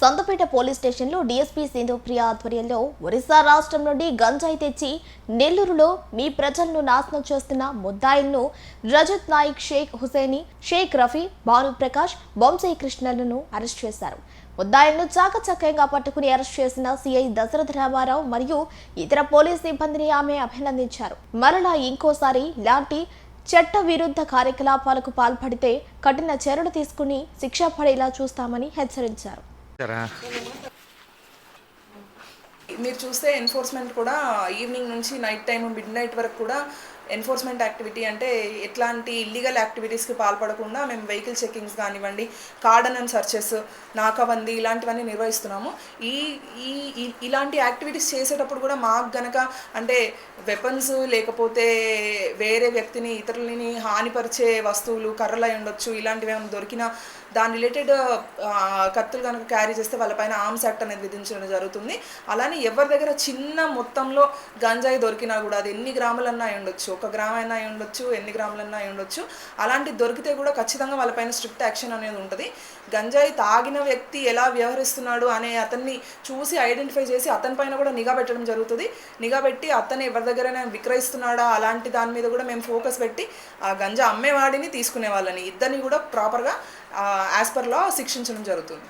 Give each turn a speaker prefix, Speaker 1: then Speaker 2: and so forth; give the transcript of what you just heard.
Speaker 1: Santhapeta police స్టేషన్లో DSP Sindhupriya ఆధ్వర్యంలో ఒరిస్సా రాష్ట్రం నుండి గంజాయి తెచ్చి నెల్లూరులో మీ ప్రజలను నాశనం చేస్తున్న ముద్దాయిలను రజత్ నాయిక్ షేక్ హుసేని షేక్ రఫీ భానుప్రకాష్ బొంసై కృష్ణలను అరెస్ట్ చేశారు. ముద్దాయిలను చాకచక్యంగా పట్టుకుని అరెస్ట్ చేసిన సిఐ దశరథ రామారావు మరియు ఇతర పోలీస్ సిబ్బందిని ఆమె అభినందించారు. మరలా ఇంకోసారి ఇలాంటి చట్ట విరుద్ధ కార్యకలాపాలకు పాల్పడితే కఠిన చర్యలు తీసుకుని శిక్ష పడేలా చూస్తామని హెచ్చరించారు.
Speaker 2: será.
Speaker 3: మీరు చూస్తే ఎన్ఫోర్స్మెంట్ కూడా ఈవినింగ్ నుంచి నైట్ టైం మిడ్ నైట్ వరకు కూడా ఎన్ఫోర్స్మెంట్ యాక్టివిటీ అంటే ఎట్లాంటి ఇల్లీగల్ యాక్టివిటీస్కి పాల్పడకుండా మేము వెహికల్ చెకింగ్స్ కానివ్వండి కార్డన్ అండ్ సర్చెస్ నాకాబంది ఇలాంటివన్నీ నిర్వహిస్తున్నాము. ఈ ఈ ఇలాంటి యాక్టివిటీస్ చేసేటప్పుడు కూడా మాకు గనక అంటే వెపన్స్ లేకపోతే వేరే వ్యక్తిని ఇతరులని హానిపరిచే వస్తువులు కర్రలు అయి ఉండొచ్చు ఇలాంటివి ఏమైనా దొరికినా దాని రిలేటెడ్ కత్తులు కనుక క్యారీ చేస్తే వాళ్ళపైన ఆర్మ్స్ యాక్ట్ అనేది విధించడం జరుగుతుంది. అలానే ఎవరి దగ్గర చిన్న మొత్తంలో గంజాయి దొరికినా కూడా అది ఎన్ని గ్రాములన్నా అయి ఉండొచ్చు ఒక గ్రామ్ అయినా అయి ఉండొచ్చు ఎన్ని గ్రాములన్నా అయి ఉండొచ్చు అలాంటి దొరికితే కూడా ఖచ్చితంగా వాళ్ళపైన స్ట్రిక్ట్ యాక్షన్ అనేది ఉంటుంది. గంజాయి తాగిన వ్యక్తి ఎలా వ్యవహరిస్తున్నాడు అనే అతన్ని చూసి ఐడెంటిఫై చేసి అతని పైన కూడా నిఘా పెట్టడం జరుగుతుంది. నిఘా పెట్టి అతను ఎవరి దగ్గరైనా విక్రయిస్తున్నాడా అలాంటి దాని మీద కూడా మేము ఫోకస్ పెట్టి ఆ గంజా అమ్మేవాడిని తీసుకునే వాళ్ళని. ఇద్దరిని కూడా ప్రాపర్గా యాజ్ పర్ లా శిక్షించడం జరుగుతుంది.